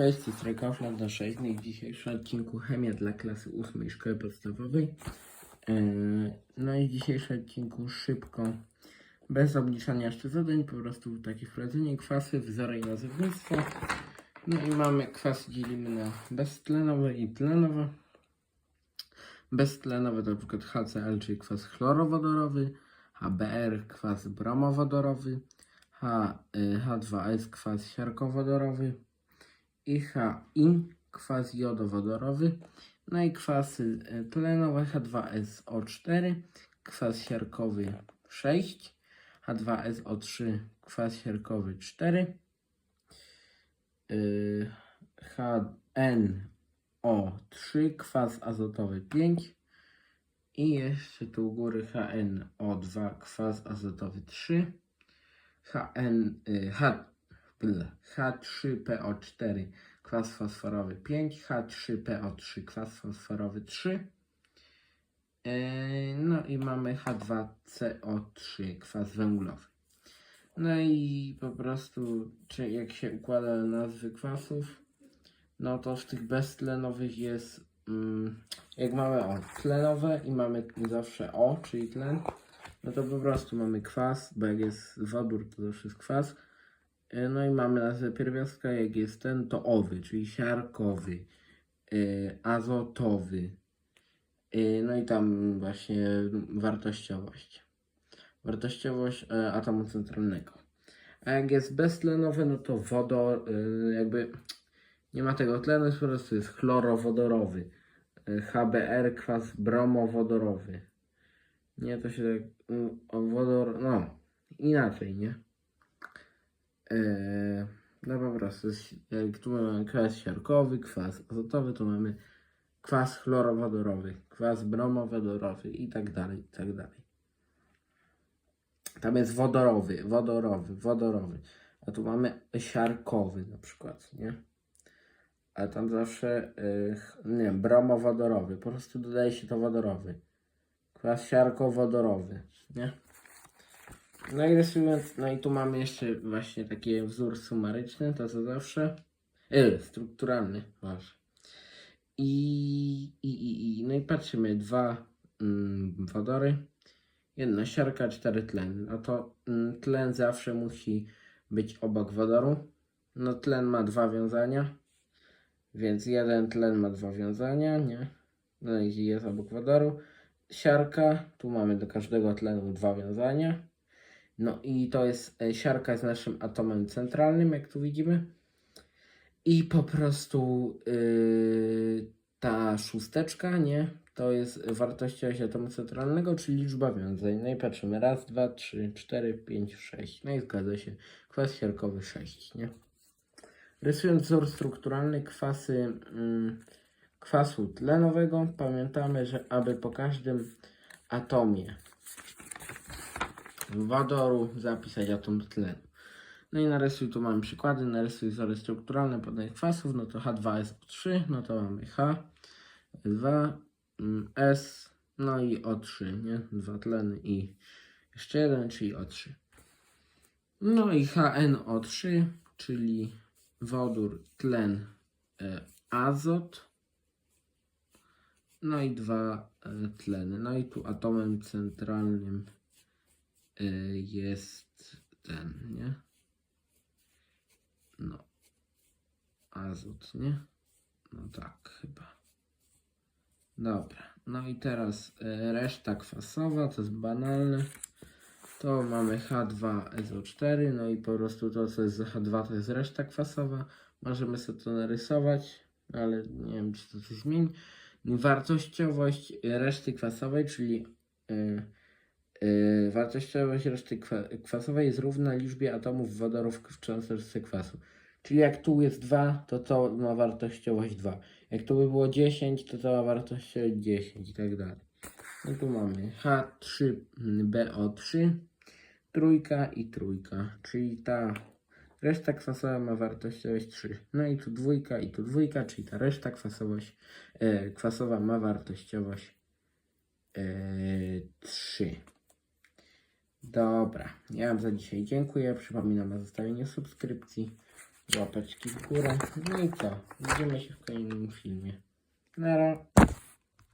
Cześć, to Strajkowla do 6 i w dzisiejszym odcinku chemia dla klasy 8 szkoły podstawowej. Yy, No i w dzisiejszym odcinku szybko, bez obliczania jeszcze zadań, po prostu takie wprowadzenie kwasy, wzory i nazewnictwo. No i mamy kwasy dzielimy na beztlenowe i tlenowe. Beztlenowe to przykład HCl, czyli kwas chlorowodorowy, HBr, kwas bromowodorowy, H, y, H2S, kwas siarkowodorowy, i HI, kwas jodowodorowy, no i kwasy y, tlenowe H2SO4, kwas siarkowy 6, H2SO3, kwas siarkowy 4, y, HNO3, kwas azotowy 5 i jeszcze tu u góry HNO2, kwas azotowy 3, HN, y, H, bl, H3PO4 kwas fosforowy 5, H3PO3 kwas fosforowy 3. Yy, No i mamy H2CO3 kwas węglowy. No i po prostu, czy jak się układa nazwy kwasów, no to w tych beztlenowych jest, mm, jak mamy o, tlenowe i mamy zawsze O, czyli tlen, no to po prostu mamy kwas, bo jak jest wodór, to zawsze jest kwas. E, No i mamy nazwę pierwiastka, jak jest ten, to owy, czyli siarkowy, e, azotowy. E, No i tam właśnie wartościowość. Wartościowość atomu centralnego. A jak jest beztlenowy, no to wodor, jakby nie ma tego tlenu, jest po prostu jest chlorowodorowy. HBr, kwas bromowodorowy. Nie, to się tak, mm, wodor, no, inaczej, nie? Eee, no po prostu, tu mamy kwas siarkowy, kwas azotowy, to mamy kwas chlorowodorowy, kwas bromowodorowy i tak dalej, i tak dalej. Tam jest wodorowy, wodorowy, wodorowy, a tu mamy siarkowy na przykład, nie? A tam zawsze, yy, nie wiem, bromowodorowy, po prostu dodaje się to wodorowy. Kwas siarkowodorowy, nie? No i no i tu mamy jeszcze właśnie taki wzór sumaryczny, to co zawsze. Yy, strukturalny, masz. I, i, i, i, no i patrzymy, dwa mm, wodory, jedna siarka, cztery tleny. No to mm, tlen zawsze musi być obok wodoru. No tlen ma dwa wiązania, więc jeden tlen ma dwa wiązania, nie? No i jest obok wodoru. Siarka, tu mamy do każdego tlenu dwa wiązania. No i to jest e, siarka z naszym atomem centralnym, jak tu widzimy. I po prostu yy, ta szósteczka, nie? To jest wartościowość atomu centralnego, czyli liczba wiązań. No i patrzymy. Raz, dwa, trzy, cztery, pięć, sześć. No i zgadza się. Kwas siarkowy 6, nie? Rysując wzór strukturalny kwasy, mm, kwasu tlenowego, pamiętamy, że aby po każdym atomie wodoru zapisać atom tlenu. No i narysuj, tu mamy przykłady, narysuj wzory strukturalne podanych kwasów, no to H2SO3, no to mamy H, 2, mm, no i O3, nie? Dwa tleny i jeszcze jeden, czyli O3. No i HNO3, czyli wodór, tlen, e, azot, no i dwa e, tleny. No i tu atomem centralnym jest ten, nie? No. Azot, nie? No tak, chyba. Dobra. No i teraz y, reszta kwasowa, to jest banalne. To mamy H2SO4, no i po prostu to, co jest za H2, to jest reszta kwasowa. Możemy sobie to narysować, ale nie wiem, czy to coś zmieni. Wartościowość reszty kwasowej, czyli y, Yy, wartościowość reszty kwa kwasowej jest równa liczbie atomów wodorów w cząsteczce kwasu. Czyli jak tu jest 2, to to ma wartościowość 2. Jak tu by było 10, to to ma wartościowość 10 i tak dalej. No tu mamy H3BO3, trójka i trójka, czyli ta reszta kwasowa ma wartościowość 3. No i tu dwójka i tu dwójka, czyli ta reszta kwasowość, e, kwasowa ma wartościowość e, 3. Dobra, ja Wam za dzisiaj dziękuję. Przypominam o zostawieniu subskrypcji. łapeczki w górę. No i co? Widzimy się w kolejnym filmie. Nara.